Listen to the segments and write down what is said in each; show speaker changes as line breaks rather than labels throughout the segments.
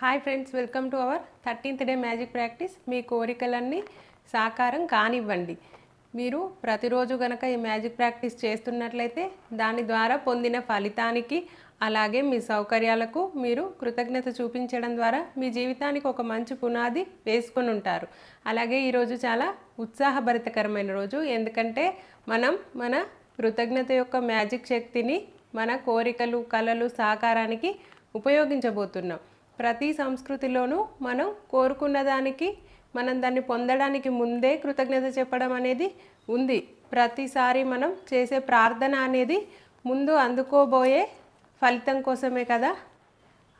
Hi friends welcome to our thirteenth day magic practice మీ కోరికలన్నీ సాకారం కానివ్వండి. మీరు ప్రతిరోజు గనక ఈ మ్యాజిక్ ప్రాక్టీస్ చేస్తున్నట్లయితే దాని ద్వారా పొందిన ఫలితానికి అలాగే మీ సౌకర్యాలకు మీరు కృతజ్ఞత చూపించడం ద్వారా మీ జీవితానికి ఒక మంచి పునాది వేసుకొని ఉంటారు. అలాగే ఈరోజు చాలా ఉత్సాహభరితకరమైన రోజు. ఎందుకంటే మనం మన కృతజ్ఞత యొక్క మ్యాజిక్ శక్తిని మన కోరికలు కళలు సాకారానికి ఉపయోగించబోతున్నాం. ప్రతి సంస్కృతిలోనూ మనం కోరుకున్న దానికి మనం దాన్ని పొందడానికి ముందే కృతజ్ఞత చెప్పడం అనేది ఉంది. ప్రతిసారి మనం చేసే ప్రార్థన అనేది ముందు అందుకోబోయే ఫలితం కోసమే కదా?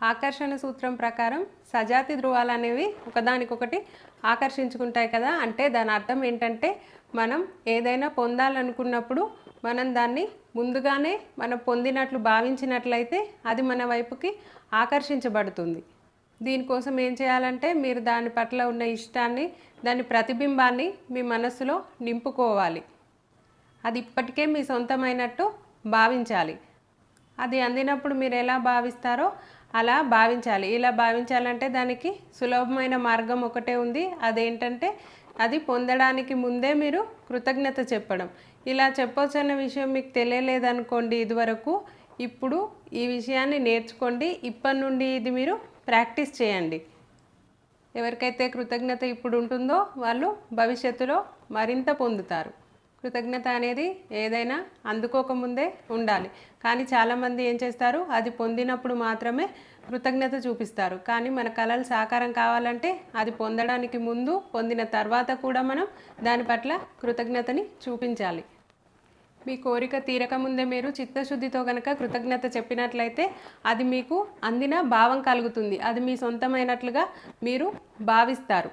ఆకర్షణ సూత్రం ప్రకారం సజాతి ధృవాలు అనేవి ఒకదానికొకటి ఆకర్షించుకుంటాయి కదా? అంటే దాని అర్థం ఏంటంటే మనం ఏదైనా పొందాలనుకున్నప్పుడు మనం దాన్ని ముందుగానే మనం పొందినట్లు భావించినట్లయితే అది మన వైపుకి ఆకర్షించబడుతుంది. దీనికోసం ఏం చేయాలంటే మీరు దాని పట్ల ఉన్న ఇష్టాన్ని దాని ప్రతిబింబాన్ని మీ మనస్సులో నింపుకోవాలి. అది ఇప్పటికే మీ సొంతమైనట్టు భావించాలి. అది అందినప్పుడు మీరు ఎలా భావిస్తారో అలా భావించాలి. ఇలా భావించాలంటే దానికి సులభమైన మార్గం ఒకటే ఉంది. అదేంటంటే అది పొందడానికి ముందే మీరు కృతజ్ఞత చెప్పడం. ఇలా చెప్పొచ్చన్న విషయం మీకు తెలియలేదనుకోండి ఇదివరకు ఇప్పుడు ఈ విషయాన్ని నేర్చుకోండి. ఇప్పటి నుండి ఇది మీరు ప్రాక్టీస్ చేయండి. ఎవరికైతే కృతజ్ఞత ఇప్పుడు ఉంటుందో వాళ్ళు భవిష్యత్తులో మరింత పొందుతారు. కృతజ్ఞత అనేది ఏదైనా అందుకోకముందే ఉండాలి. కానీ చాలామంది ఏం చేస్తారు? అది పొందినప్పుడు మాత్రమే కృతజ్ఞత చూపిస్తారు. కానీ మన కళలు సాకారం కావాలంటే అది పొందడానికి ముందు పొందిన తర్వాత కూడా మనం దాని పట్ల కృతజ్ఞతని చూపించాలి. మీ కోరిక తీరక ముందే మీరు చిత్తశుద్ధితో కనుక కృతజ్ఞత చెప్పినట్లయితే అది మీకు అందిన భావం కలుగుతుంది. అది మీ సొంతమైనట్లుగా మీరు భావిస్తారు.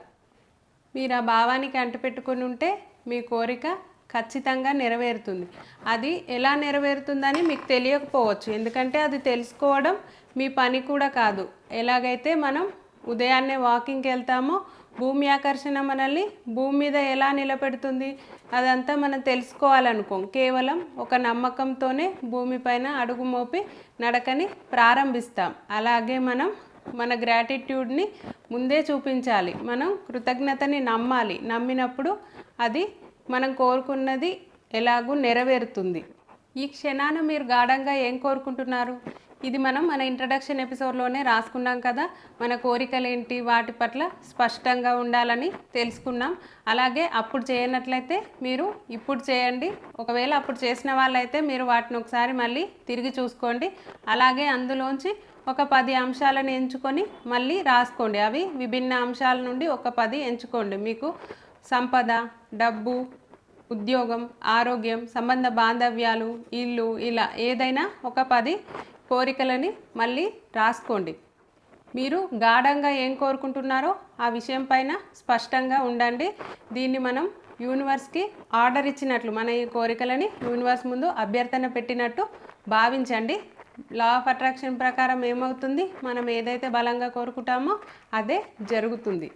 మీరు ఆ భావానికి అంటుపెట్టుకుని ఉంటే మీ కోరిక ఖచ్చితంగా నెరవేరుతుంది. అది ఎలా నెరవేరుతుందని మీకు తెలియకపోవచ్చు. ఎందుకంటే అది తెలుసుకోవడం మీ పని కూడా కాదు. ఎలాగైతే మనం ఉదయాన్నే వాకింగ్కి వెళ్తామో భూమి ఆకర్షణ మనల్ని భూమి మీద ఎలా నిలబెడుతుంది అదంతా మనం తెలుసుకోవాలనుకోం. కేవలం ఒక నమ్మకంతోనే భూమిపైన అడుగు మోపి నడకని ప్రారంభిస్తాం. అలాగే మనం మన గ్రాటిట్యూడ్ని ముందే చూపించాలి. మనం కృతజ్ఞతని నమ్మాలి. నమ్మినప్పుడు అది మనం కోరుకున్నది ఎలాగూ నెరవేరుతుంది. ఈ క్షణాన మీరు గాఢంగా ఏం కోరుకుంటున్నారు? ఇది మనం మన ఇంట్రడక్షన్ ఎపిసోడ్లోనే రాసుకున్నాం కదా. మన కోరికలు ఏంటి వాటి పట్ల స్పష్టంగా ఉండాలని తెలుసుకున్నాం. అలాగే అప్పుడు చేయనట్లయితే మీరు ఇప్పుడు చేయండి. ఒకవేళ అప్పుడు చేసిన వాళ్ళైతే మీరు వాటిని ఒకసారి మళ్ళీ తిరిగి చూసుకోండి. అలాగే అందులోంచి ఒక పది అంశాలను ఎంచుకొని మళ్ళీ రాసుకోండి. అవి విభిన్న అంశాల నుండి ఒక పది ఎంచుకోండి. మీకు సంపద డబ్బు ఉద్యోగం ఆరోగ్యం సంబంధ బాంధవ్యాలు ఇల్లు ఇలా ఏదైనా ఒక పది కోరికలని మళ్ళీ రాసుకోండి. మీరు గాఢంగా ఏం కోరుకుంటున్నారో ఆ విషయం పైన స్పష్టంగా ఉండండి. దీన్ని మనం యూనివర్స్కి ఆర్డర్ ఇచ్చినట్లు మన ఈ కోరికలని యూనివర్స్ ముందు అభ్యర్థన పెట్టినట్టు భావించండి. లా ఆఫ్ అట్రాక్షన్ ప్రకారం ఏమవుతుంది? మనం ఏదైతే బలంగా కోరుకుంటామో అదే జరుగుతుంది.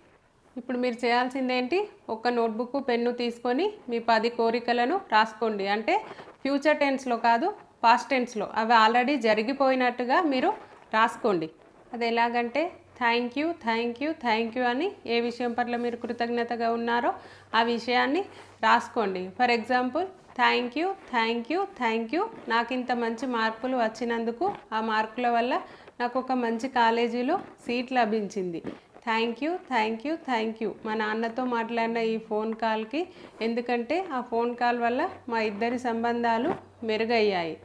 ఇప్పుడు మీరు చేయాల్సింది ఏంటి ఒక నోట్బుక్ పెన్ను తీసుకొని మీ పది కోరికలను రాసుకోండి. అంటే ఫ్యూచర్ టెన్స్లో కాదు పాస్ట్ టెన్స్లో అవి ఆల్రెడీ జరిగిపోయినట్టుగా మీరు రాసుకోండి. అది ఎలాగంటే thank you thank you thank you అని ఏ విషయం పట్ల మీరు కృతజ్ఞతగా ఉన్నారో ఆ విషయాన్ని రాసుకోండి. For example thank you thank you thank you నాకు ఇంత మంచి మార్కులు వచ్చినందుకు ఆ మార్కుల వల్ల నాకు ఒక మంచి కాలేజీలో సీట్ లభించింది. Thank you thank you thank you మా నాన్నతో మాట్లాడిన ఈ ఫోన్ కాల్కి ఎందుకంటే ఆ ఫోన్ కాల్ వల్ల మా ఇద్దరి సంబంధాలు మెరుగయ్యాయి.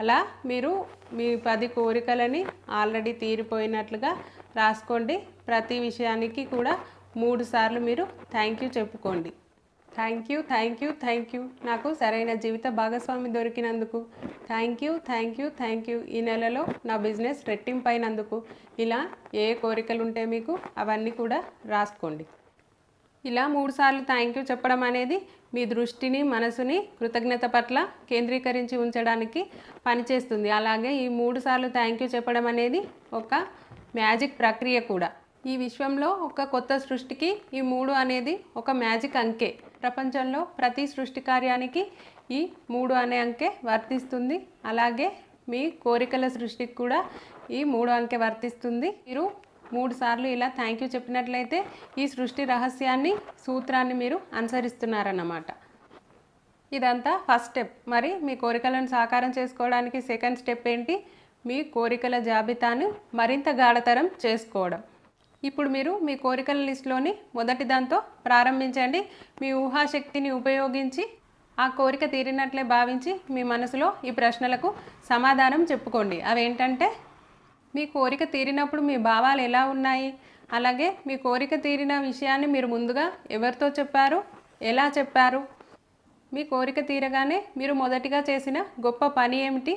అలా మీరు మీ పది కోరికలని ఆల్రెడీ తీరిపోయినట్లుగా రాసుకోండి. ప్రతి విషయానికి కూడా మూడు సార్లు మీరు థ్యాంక్ యూ చెప్పుకోండి. Thank you thank you thank you నాకు సరైన జీవిత భాగస్వామి దొరికినందుకు. Thank you thank you thank you ఈ నెలలో నా బిజినెస్ రెట్టింపైనందుకు. ఇలా ఏ కోరికలు ఉంటే మీకు అవన్నీ కూడా రాసుకోండి. ఇలా మూడుసార్లు థ్యాంక్ యూ చెప్పడం అనేది మీ దృష్టిని మనసుని కృతజ్ఞత పట్ల కేంద్రీకరించి ఉంచడానికి పనిచేస్తుంది. అలాగే ఈ మూడు సార్లు థ్యాంక్ యూ చెప్పడం అనేది ఒక మ్యాజిక్ ప్రక్రియ కూడా. ఈ విశ్వంలో ఒక కొత్త సృష్టికి ఈ మూడు అనేది ఒక మ్యాజిక్ అంకే. ప్రపంచంలో ప్రతి సృష్టి కార్యానికి ఈ మూడు అనే అంకె వర్తిస్తుంది. అలాగే మీ కోరికల సృష్టికి కూడా ఈ మూడు అంకె వర్తిస్తుంది. మీరు మూడు సార్లు ఇలా థ్యాంక్ యూ చెప్పినట్లయితే ఈ సృష్టి రహస్యాన్ని సూత్రాన్ని మీరు అనుసరిస్తున్నారన్నమాట. ఇదంతా ఫస్ట్ స్టెప్ మరి మీ కోరికలను సాకారం చేసుకోవడానికి సెకండ్ స్టెప్ ఏంటి? మీ కోరికల జాబితాను మరింత గాఢతరం చేసుకోవడం. ఇప్పుడు మీరు మీ కోరికల లిస్టులోని మొదటి దాంతో ప్రారంభించండి. మీ ఊహాశక్తిని ఉపయోగించి ఆ కోరిక తీరినట్లే భావించి మీ మనసులో ఈ ప్రశ్నలకు సమాధానం చెప్పుకోండి. అవేంటంటే మీ కోరిక తీరినప్పుడు మీ భావాలు ఎలా ఉన్నాయి? అలాగే మీ కోరిక తీరిన విషయాన్ని మీరు ముందుగా ఎవరితో చెప్పారు? ఎలా చెప్పారు? మీ కోరిక తీరగానే మీరు మొదటిగా చేసిన గొప్ప పని ఏమిటి?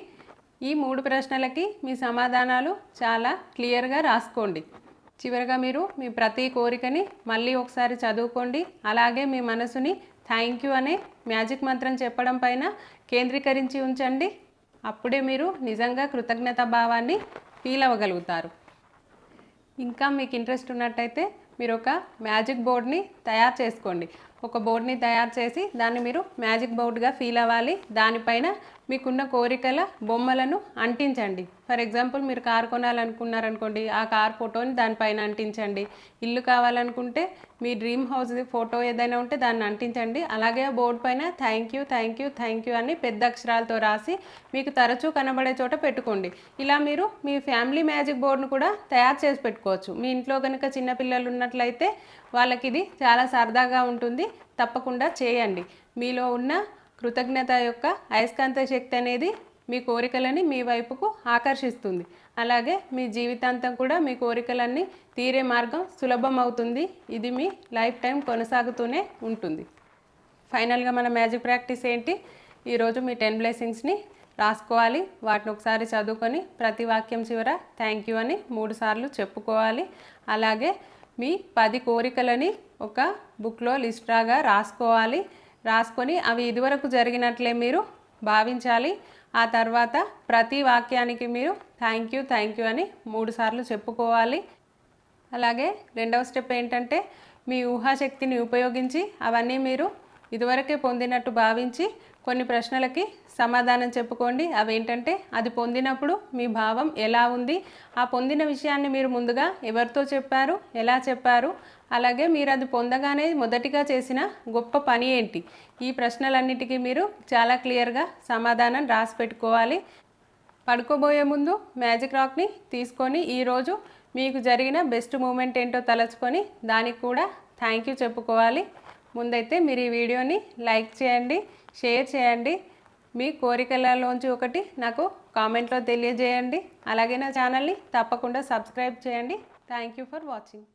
ఈ మూడు ప్రశ్నలకి మీ సమాధానాలు చాలా క్లియర్గా రాసుకోండి. చివరగా మీరు మీ ప్రతి కోరికని మళ్ళీ ఒకసారి చదువుకోండి. అలాగే మీ మనసుని థ్యాంక్ యూ అనే మ్యాజిక్ మంత్రం చెప్పడం పైన కేంద్రీకరించి ఉంచండి. అప్పుడే మీరు నిజంగా కృతజ్ఞత భావాన్ని ఫీల్ అవ్వగలుగుతారు. ఇంకా మీకు ఇంట్రెస్ట్ ఉన్నట్టయితే మీరు ఒక మ్యాజిక్ బోర్డ్ని తయారు చేసుకోండి. ఒక బోర్డ్ని తయారు చేసి దాన్ని మీరు మ్యాజిక్ బోర్డ్గా ఫీల్ అవ్వాలి. దానిపైన మీకున్న కోరికల బొమ్మలను అంటించండి. ఫర్ ఎగ్జాంపుల్ మీరు కార్ కొనాలనుకున్నారనుకోండి ఆ కార్ ఫోటోని దానిపైన అంటించండి. ఇల్లు కావాలనుకుంటే మీ డ్రీమ్ హౌస్ ఫోటో ఏదైనా ఉంటే దాన్ని అంటించండి. అలాగే ఆ బోర్డు పైన thank you thank you thank you అని పెద్ద అక్షరాలతో రాసి మీకు తరచూ కనబడే చోట పెట్టుకోండి. ఇలా మీరు మీ ఫ్యామిలీ మ్యాజిక్ బోర్డును కూడా తయారు చేసి పెట్టుకోవచ్చు. మీ ఇంట్లో కనుక చిన్నపిల్లలు ఉన్నట్లయితే వాళ్ళకి ఇది చాలా సరదాగా ఉంటుంది. తప్పకుండా చేయండి. మీలో ఉన్న కృతజ్ఞత యొక్క అయస్కాంత శక్తి అనేది మీ కోరికలని మీ వైపుకు ఆకర్షిస్తుంది. అలాగే మీ జీవితాంతం కూడా మీ కోరికలన్నీ తీరే మార్గం సులభం అవుతుంది ఇది మీ లైఫ్ టైం కొనసాగుతూనే ఉంటుంది. ఫైనల్గా మన మ్యాజిక్ ప్రాక్టీస్ ఏంటి? ఈరోజు మీ టెన్ బ్లెస్సింగ్స్ని రాసుకోవాలి. వాటిని ఒకసారి చదువుకొని ప్రతి వాక్యం చివర థ్యాంక్ యూ అని మూడు సార్లు చెప్పుకోవాలి. అలాగే మీ పది కోరికలని ఒక బుక్లో లిస్ట్ రాగా రాసుకోవాలి. రాసుకొని అవి ఇదివరకు జరిగినట్లే మీరు భావించాలి. ఆ తర్వాత ప్రతి వాక్యానికి మీరు థ్యాంక్ యూ థ్యాంక్ యూ అని మూడు సార్లు చెప్పుకోవాలి. అలాగే రెండవ స్టెప్ ఏంటంటే మీ ఊహాశక్తిని ఉపయోగించి అవన్నీ మీరు ఇదివరకే పొందినట్టు భావించి కొన్ని ప్రశ్నలకి సమాధానం చెప్పుకోండి. అవేంటంటే అది పొందినప్పుడు మీ భావం ఎలా ఉంది? ఆ పొందిన విషయాన్ని మీరు ముందుగా ఎవరితో చెప్పారు? ఎలా చెప్పారు? అలాగే మీరు అది పొందగానే మొదటిగా చేసిన గొప్ప పని ఏంటి? ఈ ప్రశ్నలన్నిటికీ మీరు చాలా క్లియర్గా సమాధానం రాసి పెట్టుకోవాలి. పడుకోబోయే ముందు మ్యాజిక్ రాక్ని తీసుకొని ఈరోజు మీకు జరిగిన బెస్ట్ మూమెంట్ ఏంటో తలుచుకొని దానికి కూడా థ్యాంక్ యూ చెప్పుకోవాలి. ముందైతే మీరు ఈ వీడియోని లైక్ చేయండి. షేర్ చేయండి. మీ కోరికలలోంచి ఒకటి నాకు కామెంట్లో తెలియజేయండి. అలాగే నా ఛానల్ని తప్పకుండా సబ్స్క్రైబ్ చేయండి. Thank you for watching.